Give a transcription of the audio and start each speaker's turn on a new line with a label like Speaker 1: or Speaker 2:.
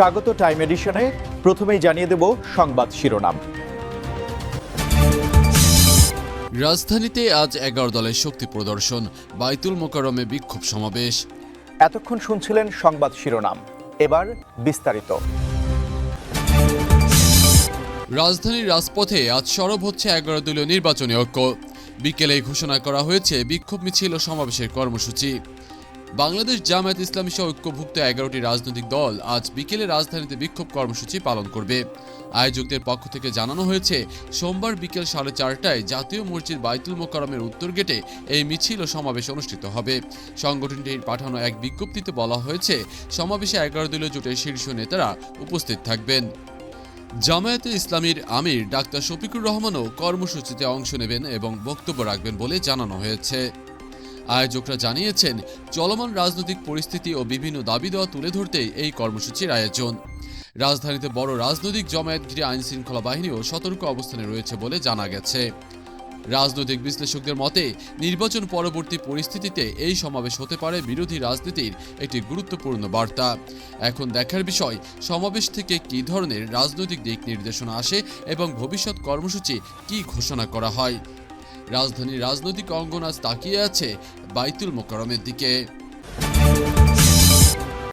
Speaker 1: স্বাগত টাইম এডিশনে। প্রথমেই জানিয়ে দেব সংবাদ শিরোনাম।
Speaker 2: রাজধানীতে আজ এগারো দলের শক্তি প্রদর্শন। বাইতুল মোকারমে বিক্ষোভ সমাবেশ।
Speaker 1: এতক্ষণ শুনছিলেন সংবাদ শিরোনাম। এবার বিস্তারিত।
Speaker 2: রাজধানীর রাজপথে আজ সরব হচ্ছে এগারো দলীয় নির্বাচনী ঐক্য। বিকেলে ঘোষণা করা হয়েছে বিক্ষোভ মিছিল ও সমাবেশের কর্মসূচি। বাংলাদেশ জামায়াত ইসলামী সহ ঐক্যভুক্ত এগারোটি রাজনৈতিক দল আজ বিকেলে রাজধানীতে বিক্ষোভ কর্মসূচি পালন করবে। আয়োজকদের পক্ষ থেকে জানানো হয়েছে, সোমবার বিকেল সাড়ে চারটায় জাতীয় মসজিদ বাইতুল মোকারমের উত্তর গেটে এই মিছিল ও সমাবেশ অনুষ্ঠিত হবে। সংগঠনটির পাঠানো এক বিজ্ঞপ্তিতে বলা হয়েছে, সমাবেশে এগারো দলীয় জোটের শীর্ষ নেতারা উপস্থিত থাকবেন। জামায়াতে ইসলামীর আমির ডাক্তার শফিকুর রহমানও কর্মসূচিতে অংশ নেবেন এবং বক্তব্য রাখবেন বলে জানানো হয়েছে। আয়োজকরা জানিয়েছেন, চলমান রাজনৈতিক পরিস্থিতি ও বিভিন্ন দাবি দেওয়া তুলে ধরতেই এই কর্মসূচির আয়োজন। রাজধানীতে বড় রাজনৈতিক জমায়েত ঘিরে আইন শৃঙ্খলা বাহিনীও সতর্ক অবস্থানে রয়েছে বলে জানা গেছে। রাজনৈতিক বিশ্লেষকদের মতে, নির্বাচন পরবর্তী পরিস্থিতিতে এই সমাবেশ হতে পারে বিরোধী রাজনীতির একটি গুরুত্বপূর্ণ বার্তা। এখন দেখার বিষয়, সমাবেশ থেকে কী ধরনের রাজনৈতিক দিক নির্দেশনা আসে এবং ভবিষ্যৎ কর্মসূচি কী ঘোষণা করা হয়? রাজধানীর রাজনৈতিক অঙ্গন আজ তাকিয়ে আছে বাইতুল মোকারমের দিকে।